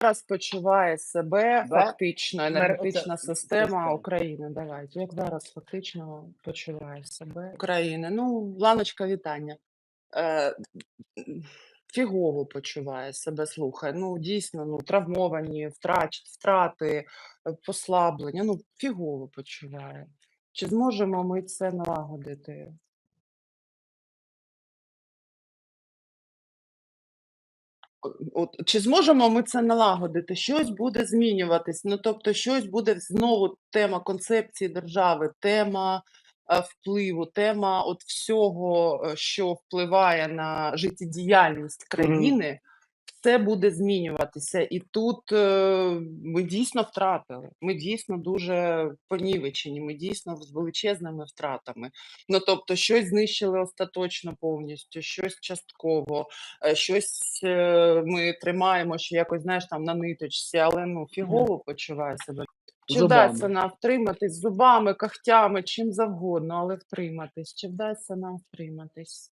зараз почуває себе Да? фактично енергетична оце- система. України? Давайте, як зараз фактично почуває себе України? Ну, Ланочка, вітання. Е, фігово почуває себе, слухай. Ну, дійсно, ну, травмовані, втрач, втрати, послаблення. Ну, фігово почуває. Чи зможемо ми це налагодити? От, чи зможемо ми це налагодити? Щось буде змінюватись. Ну, тобто, щось буде знову тема концепції держави, тема е, впливу, тема от всього, е, що впливає на життєдіяльність країни, все буде змінюватися. І тут е, ми дійсно втратили. Ми дійсно дуже понівечені, ми дійсно з величезними втратами. Ну тобто, щось знищили остаточно повністю, щось частково, е, щось е, ми тримаємо ще якось, знаєш, там на ниточці, але ну фігово почуває себе. Чи вдасться нам втриматись зубами, когтями, чим завгодно, але втриматись? Чи вдасться нам втриматись?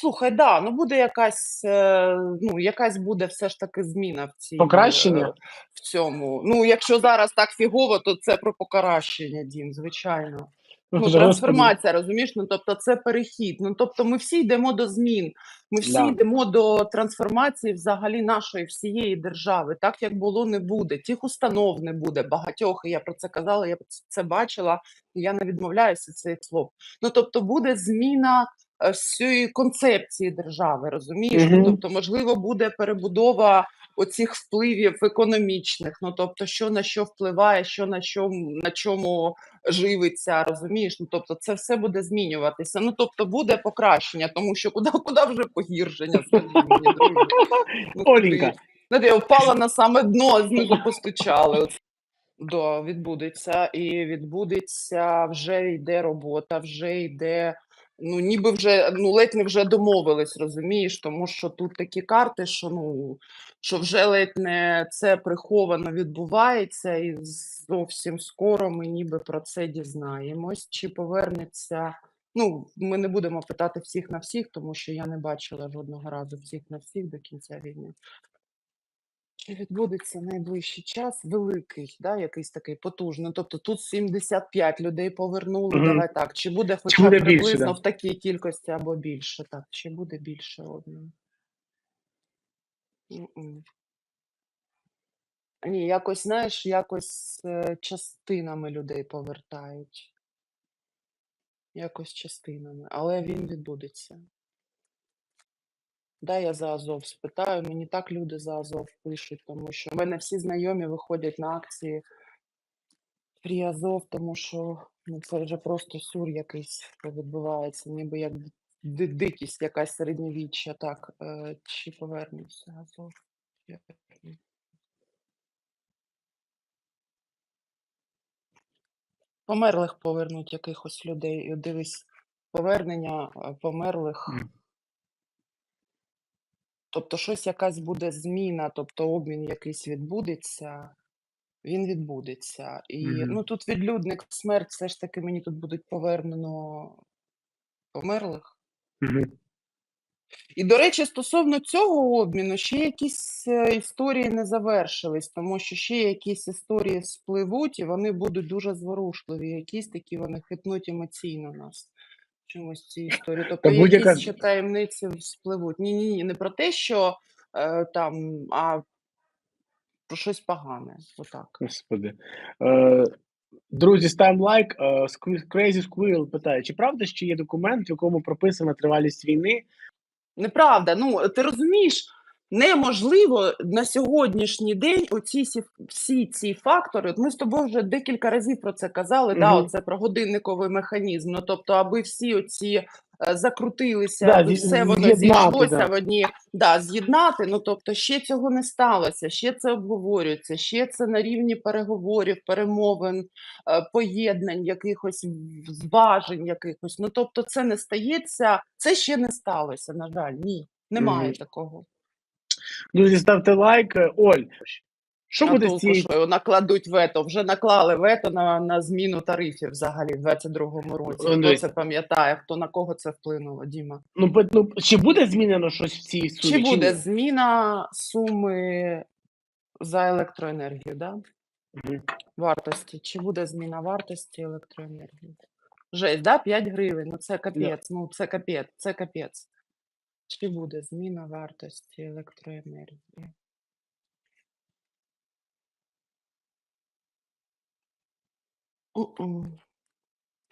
Слухай, да, ну буде якась, е, ну, якась буде все ж таки зміна в цій Покращення? е, в цьому. Ну, якщо зараз так фігово, то це про покращення, Дім, звичайно. Ну, Господи. трансформація, розумієш? Ну, тобто, це перехід. Ну, тобто, ми всі йдемо до змін. Ми всі Да. йдемо до трансформації взагалі нашої всієї держави. Так як було, не буде. Тих установ не буде багатьох. І я про це казала, я це бачила, і я не відмовляюся від цих слов. Ну, тобто, буде зміна е, всієї концепції держави, розумієш? Ну, Мгм. тобто, можливо, буде перебудова оцих впливів економічних. Ну, тобто, що на що впливає, що на чому, на чому живиться, розумієш? Ну, тобто, це все буде змінюватися. Ну, тобто, буде покращення, тому що куди, куди вже погіршення, мені, друзі. Ну, я впала на саме дно, знизу постучали. Да, відбудеться. І відбудеться, вже йде робота, вже йде. Ну, ніби вже ну ледь не вже домовились, розумієш, тому що тут такі карти, що ну що вже ледь не це приховано відбувається, і зовсім скоро ми ніби про це дізнаємось. Чи повернеться? Ну, ми не будемо питати всіх на всіх, тому що я не бачила жодного разу всіх на всіх до кінця війни. Чи відбудеться найближчий час великий, да, якийсь такий потужний. Тобто тут 75 людей повернули. Мгм. Давай так. Чи буде хоча б буде більше, приблизно да. в такій кількості або більше? Так, чи буде більше? М-м. Ні, якось, знаєш, якось е, частинами людей повертають. Якось частинами, але він відбудеться. Да, я за Азов спитаю. Мені так люди за Азов пишуть, тому що в мене всі знайомі виходять на акції Free Азов, тому що ну, це вже просто сюр якийсь відбувається, ніби як ди- дикість якась середньовіччя. Так, е, чи повернеться Азов? Померлих повернуть якихось людей. І Дивись, повернення е, померлих. Мгм. Тобто щось якась буде зміна, тобто обмін якийсь відбудеться, він відбудеться. І Мгм. ну тут відлюдник, смерть, все ж таки мені тут будуть повернено померлих. Мгм. І, до речі, стосовно цього обміну, ще якісь е, історії не завершились, тому що ще якісь історії спливуть, і вони будуть дуже зворушливі. Якісь такі вони хитнуть емоційно нас. Чомусь ці історії. Тобто Та будь-яка- якісь ще таємниці спливуть. Ні, ні, ні, не про те, що е, там, а про щось погане. Отак. Господи. Е, друзі, ставим лайк. Е, Sque- Crazy Squirrel питає: чи правда, що є документ, в якому прописана тривалість війни? Неправда. Ну, ти розумієш, неможливо на сьогоднішній день оці сі- всі ці фактори. От ми з тобою вже декілька разів про це казали. Да, Мгм. оце про годинниковий механізм. Ну тобто, аби всі оці е, закрутилися, Да, аби все воно зійшлося да. в одні да, з'єднати. Ну тобто, ще цього не сталося, ще це обговорюється, ще це на рівні переговорів, перемовин, е, поєднань, якихось зважень, якихось. Ну тобто, це не стається, це ще не сталося. На жаль, ні, немає Мгм. такого. Друзі, ставте лайк. Е, Оль, що А буде з цією? що накладуть вето. Вже наклали вето на, на зміну тарифів взагалі в 22-му році. Ну, Хто дивись. це пам'ятає? Хто на кого це вплинуло? Діма? Ну, ну, чи буде змінено щось в цій суді? Чи буде ні? зміна суми за електроенергію, да? Мгм. Вартості. Чи буде зміна вартості електроенергії? Жесть, да? 5 гривень. Ну це капець, ну це капець, це капець. Чи буде зміна вартості електроенергії?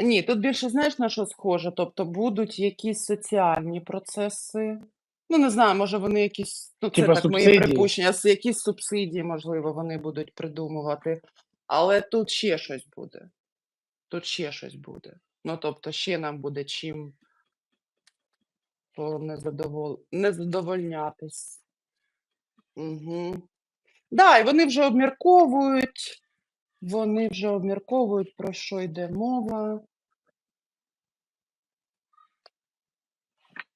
Ні, тут більше знаєш на що схоже? Тобто будуть якісь соціальні процеси. Ну, не знаю, може вони якісь, ну це Типа так моє субсидії? припущення, с- якісь субсидії, можливо, вони будуть придумувати. Але тут ще щось буде. Тут ще щось буде. Ну, тобто, ще нам буде чим по незадовол... не задовольнятись. Угу. Да, і вони вже обмірковують. Вони вже обмірковують, про що йде мова.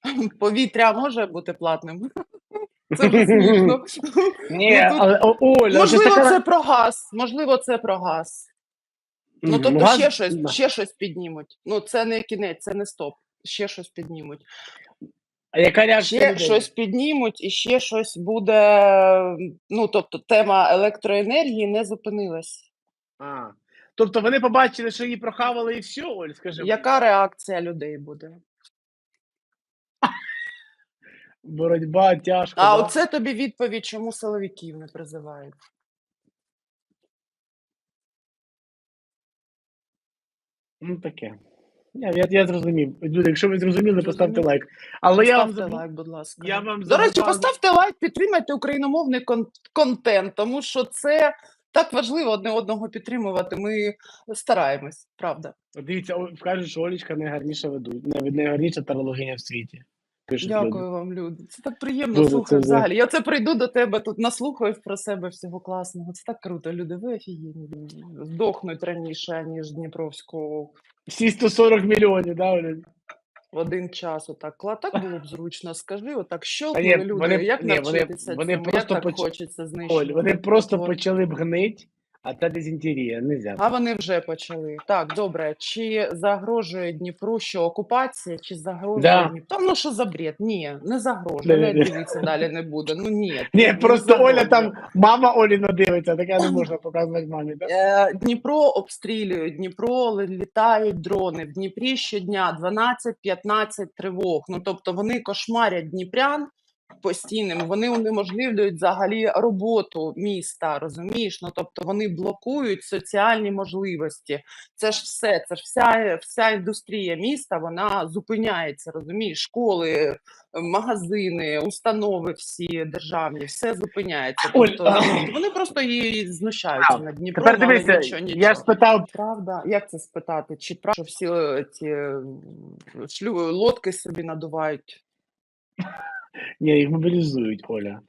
Повітря може бути платним. Це вже смішно. Ні, Ну, тут- але Оля, Можливо, така- це про газ. Можливо, це про газ. Ну, тобто газ- ще щось, ще щось піднімуть. Ну, це не кінець, це не стоп. Ще щось піднімуть. А яка реакція Ще людей? щось піднімуть, і ще щось буде. Ну, тобто, тема електроенергії не зупинилась. А. Тобто вони побачили, що її прохавали і все, Оль, скажи. Яка реакція людей буде? Боротьба тяжко. А да? оце тобі відповідь, чому силовиків не призивають. Ну таке. Я, я, я зрозумів. Люди, якщо ви зрозуміли, поставте лайк. Але я вам Поставте лайк, будь ласка. я вам До речі, поставте лайк, підтримайте україномовний кон- контент, тому що це так важливо одне одного підтримувати. Ми стараємось, правда. Дивіться, кажуть, що Олічка найгарніша ведуть, най- найгарніша тарологиня в світі. Пишуть люди. Дякую вам, люди. Це так приємно Дуже слухати це взагалі. Я це прийду до тебе тут, наслухаю про себе всього класного. Це так круто. Люди, ви офігенні. Здохнуть раніше, ніж Дніпровську Всі 140 мільйонів, да, Оля? в один час. Отак. Кла- Так було б зручно. Скажи, отак що люди. вони- як ні, навчитися вони цьому? просто як так поч- хочеться Оль, вони просто От. почали б гнить, а це дезінтерія, нельзя. А вони вже почали. Так, добре. Чи загрожує Дніпру що окупація, чи загрожує Да. Дніпру? Та ну що за бред? Ні, не загрожує. Не да. дивіться далі не буде. Ну ні. Ні, не просто Оля там, мама Оліна дивиться, таке не можна показувати мамі. Да? Е, Дніпро обстрілюють, Дніпро літають дрони. В Дніпрі щодня 12-15 тривог. Ну тобто вони кошмарять дніпрян постійним. Вони унеможливлюють взагалі роботу міста. Розумієш? Ну тобто вони блокують соціальні можливості. Це ж все, це ж вся, вся індустрія міста. Вона зупиняється. Розумієш, школи, магазини, установи всі державні, все зупиняється. Оль, Тобто а- вони просто її знущаються А, над Дніпром, Тепер дивися, нічого, нічого. я ж спитав, Правда, як це спитати? Чи правда, що всі ці е, шлю лодки собі надувають? ні, їх мобілізують, Оля.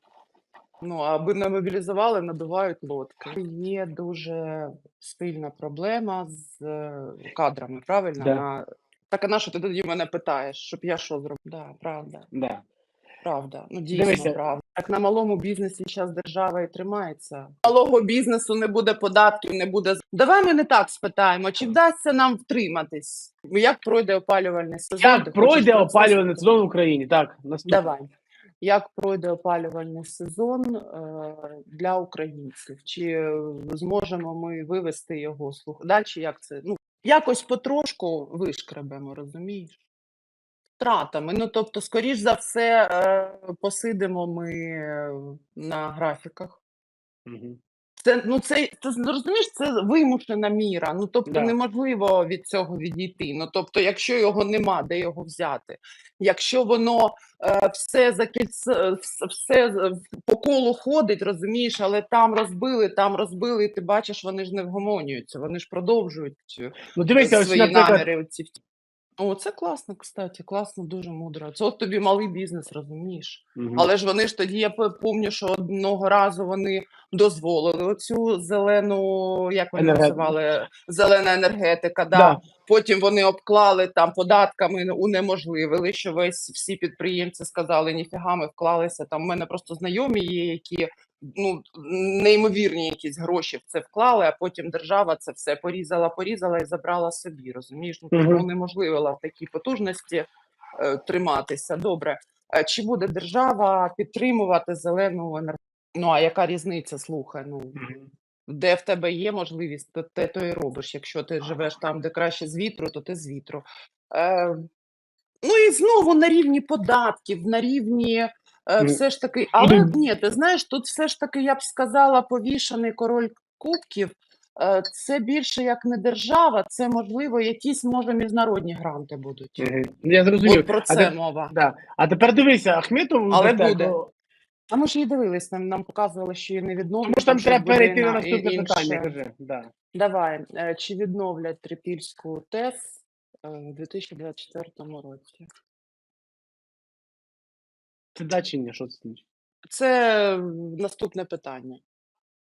Ну, аби не мобілізували, надувають лодки. Є дуже сильна проблема з е, кадрами, правильно? Да. На... Так а на що ти тоді мене питаєш, щоб я що зробив? Да, правда, Да. Правда. Ну дійсно Дивися. правда. Так на малому бізнесі зараз держава і тримається. Малого бізнесу не буде податків, не буде. з- Давай ми не так спитаємо, чи вдасться нам втриматись? Як пройде опалювальний сезон? Як Ти пройде опалювальний сезон в Україні? Так, наступне. Давай. Як пройде опалювальний сезон е, для українців? Чи е, зможемо ми вивести його слух? Далі як це? Ну, якось потрошку вишкребемо, розумієш? Втратами. Ну, тобто, скоріш за все, е, посидимо ми е, на графіках. Це ну це, це розумієш, це вимушена міра. Ну тобто Да. неможливо від цього відійти. Ну тобто, якщо його нема, де його взяти? Якщо воно е, все закільц... е, все по колу ходить, розумієш, але там розбили, там розбили, і ти бачиш, вони ж не вгомонюються, вони ж продовжують Ну ось, свої наприклад, наміри. Оці. О, це класно, кстати, класно, дуже мудро. Це от тобі малий бізнес, розумієш? Мгм. Але ж вони ж тоді, я пам'ятаю, що одного разу вони дозволили оцю зелену, як вони Енерге- називали, зелена енергетика. Да. Да. Потім вони обклали там податками, унеможливили, що весь всі підприємці сказали, ніфіга, ми вклалися. Там у мене просто знайомі є, які ну неймовірні якісь гроші в це вклали, а потім держава це все порізала, порізала і забрала собі. Розумієш? Ну, тобто Мгм. унеможливила в такій потужності е, триматися. Добре. Чи буде держава підтримувати зелену енергетику? Ну, а яка різниця? Слухай, ну, де в тебе є можливість, то те то і робиш. Якщо ти живеш там, де краще з вітру, то ти з вітру. Е, ну і знову на рівні податків, на рівні все ж таки. Але ні, ти знаєш, тут все ж таки я б сказала, повішаний король кубків. е, Це більше як не держава, це можливо якісь може міжнародні гранти будуть. Мгм. Я зрозумів. От про А це мова. Да. А тепер дивися, Ахметов Але буде. о, А ми ж її дивились, нам, нам показували, що її не відновлять. Тому там треба перейти на наступне питання. Кажи. Да. Давай, е, чи відновлять трипільську ТЕС е, у 2024 році? Це да чи ні? Що це значить? Це наступне питання.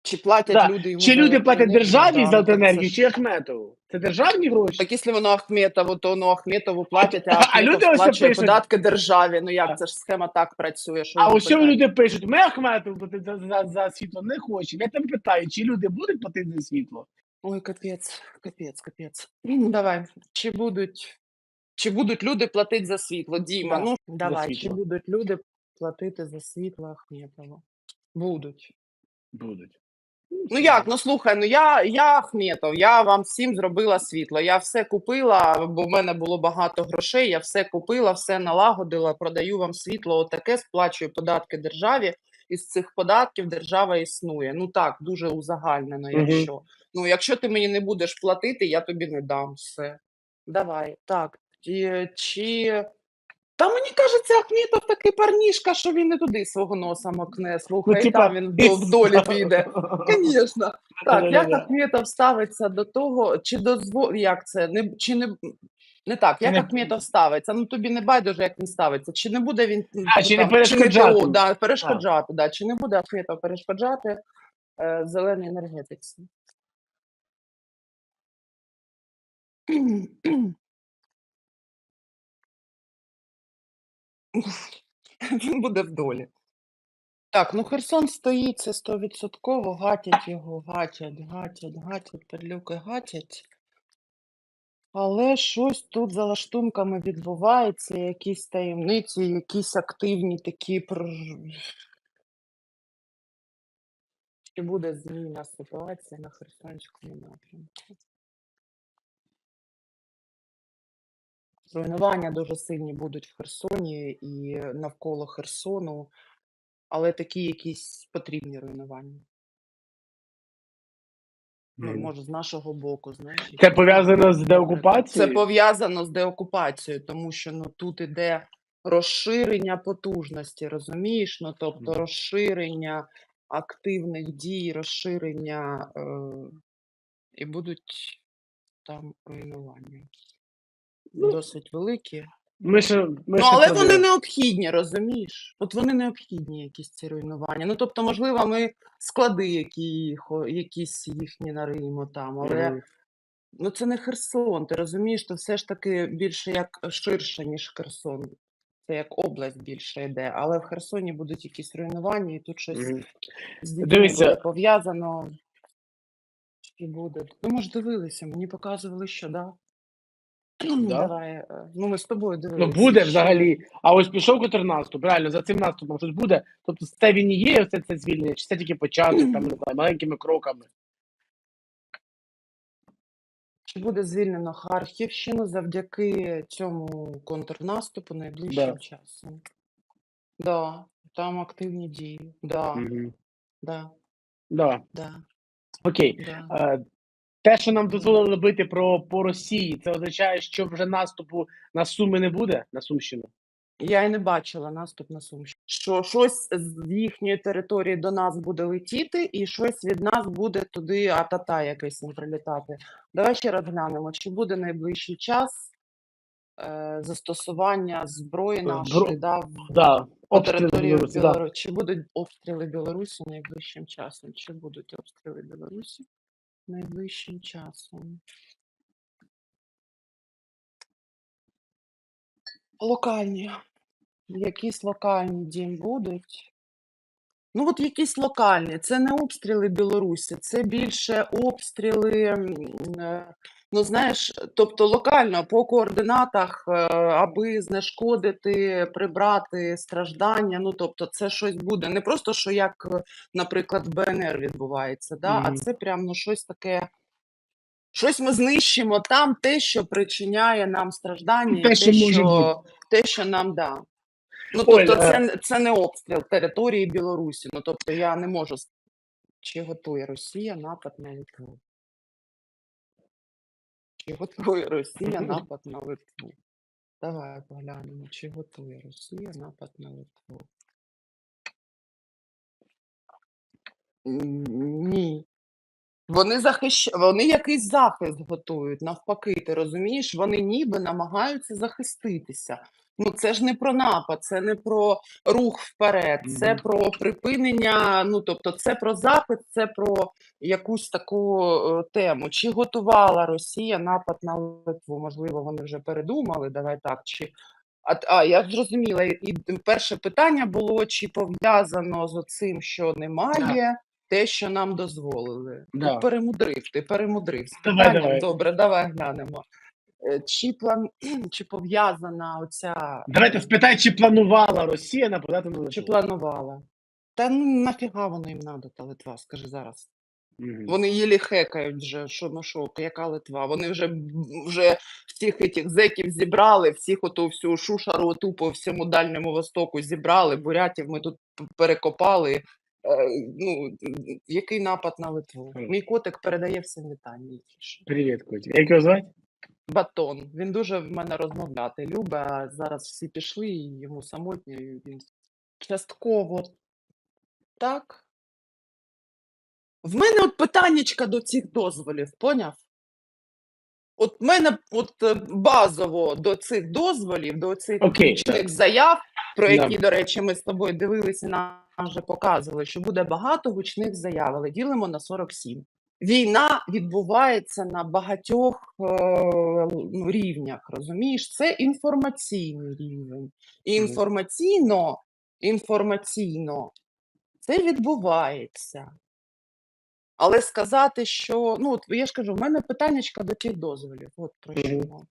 Чи платять Да. люди йому Чи люди платять державі Да, за ну, електроенергію, чи Ахметову? Це державні гроші? Так якщо воно Ахметову, то ну Ахметову платять, а А Ахметов люди ось сплачує пишуть. податки державі. Ну А. як це ж схема так працює? Що А ось що люди пишуть, ми Ахметову платити за, за, за світло не хочемо. Я там питаю, чи люди будуть платити за світло? Ой, капець, капець, капець. Давай. Чи будуть, чи будуть люди платити за світло? Діма, Да, ну давай, чи будуть люди платити за світло Ахметова? Будуть. Будуть. Ну як, ну слухай, ну я, я Ахметов, я вам всім зробила світло. Я все купила, бо в мене було багато грошей. Я все купила, все налагодила, продаю вам світло. Отаке сплачую податки державі. Із цих податків держава існує. Ну так, дуже узагальнено, якщо. Ну, якщо ти мені не будеш платити, я тобі не дам все. Давай. Так. Чи... Та мені кажеться, Ахметов такий парнішка, що він не туди свого носа макне. Слухай, Ну, типа, там він в, в піде. Звісно. Так, як. Ахметов ставиться до того, чи дозвол... як це, не, чи не, не так, як Ахметов ставиться? Ну тобі не байдуже, як він ставиться, чи не буде він А, чи не перешкоджати? ТО, да, перешкоджати, да, чи не буде Ахметов перешкоджати е, зеленій енергетиці? Він буде в долі. Так, ну Херсон стоїть, це стовідсотково, гатять його, гатять, гатять, гатять, перлюки гатять. Але щось тут за лаштунками відбувається, якісь таємниці, якісь активні такі прож- Чи буде зміна ситуація на Херсонському напрямку? Руйнування дуже сильні будуть в Херсоні і навколо Херсону, але такі якісь потрібні руйнування. Ну, може, з нашого боку, знаєш. Це пов'язано з деокупацією? Це пов'язано з деокупацією, тому що ну, тут іде розширення потужності, розумієш? Ну, тобто розширення активних дій, розширення е, і будуть там руйнування. Ну, Досить великі. Ми ще, ми Ну, ще але вони необхідні, розумієш? От вони необхідні, якісь ці руйнування. Ну, тобто, можливо, ми склади, які, їх- якісь їхні нариємо там, але Мгм. Ну, це не Херсон, ти розумієш, то все ж таки більше як ширше, ніж Херсон. Це як область більше йде, але в Херсоні будуть якісь руйнування, і тут щось Мгм. з дітьми пов'язано. Чи буде? Ну, ми ж дивилися, мені показували, що да. Да? Давай. е, Ну, ми з тобою Ну дивилися. буде взагалі. А ось пішов контрнаступ, реально за цим наступом щось буде. Тобто це він і є все це звільнення, чи це тільки початок, там не знаю, маленькими кроками. Чи буде звільнено Харківщину завдяки цьому контрнаступу найближчим Да. часом? Да, там активні дії. Да, Мгм. да, Да. да, Окей. да. Е, Те, що нам дозволили бити про по Росії, це означає, що вже наступу на Суми не буде на Сумщину. Я і не бачила наступ на Сумщину. Що щось з їхньої території до нас буде летіти, і щось від нас буде туди атата якийсь не прилітати. Давай ще раз глянемо, чи буде найближчий час е, застосування зброї Е, нашої бро- да, в- Да. по території Білорусі, да. Чи будуть обстріли Білорусі найближчим часом? Чи будуть обстріли Білорусі найближчим часом? Локальні. Якісь локальні дім будуть. Ну, от якісь локальні, це не обстріли Білорусі, це більше обстріли, е, ну знаєш, тобто локально по координатах, е, аби знешкодити, прибрати страждання. Ну, тобто, це щось буде. Не просто що як, е, наприклад, в БНР відбувається, да? а це прям ну, щось таке. Щось ми знищимо там, те, що причиняє нам страждання, Те, те, що що, те, що нам да. Ну, тобто, це, е, це не обстріл території Білорусі. Ну, тобто, я не можу. Чи готує Росія напад на Литву? Чи готує Росія напад на Литву? Давай поглянемо, чи готує Росія напад на Литву? Ні. Вони захищ... вони якийсь захист готують, навпаки, ти розумієш? Вони ніби намагаються захиститися. Ну, це ж не про напад, це не про рух вперед, це про припинення. Ну, тобто, це про захист, це про якусь таку е, тему. Чи готувала Росія напад на Литву? Можливо, вони вже передумали, давай так. Чи... А, а я зрозуміла, і перше питання було, чи пов'язано з цим, що немає, те, що нам дозволили. Да. От перемудрив, ти перемудрив. З Давай, давай. добре, давай глянемо. Е, Чи план чи пов'язана оця Давайте спитай, чи планувала Росія нападати на чи планувала? Та ну нафіга воно їм надо, та Литва, скажи зараз. Мгм. Вони їлі хекають вже, що ну що, яка Литва? Вони вже вже всіх этих зеків зібрали, всіх оту всю шушару оту по всьому Дальньому Востоку зібрали, бурятів ми тут перекопали. Е, ну, який напад на Литву? Мій котик передає всім вітання. Привіт, Коті. Як його звати? Батон. Він дуже в мене розмовляти любить, а зараз всі пішли, і йому самотньо, і він частково так. В мене от питаннячка до цих дозволів, поняв? От в мене от е, базово до цих дозволів, до цих гучних заяв, про які, до речі, ми з тобою дивилися, нам вже показували, що буде багато гучних заяв, але ділимо на 47. Війна відбувається на багатьох е, ну, рівнях, розумієш? Це інформаційний рівень. І інформаційно, інформаційно це відбувається. Але сказати, що ну от я ж кажу, в мене питаннячка до тих дозволів. От про що.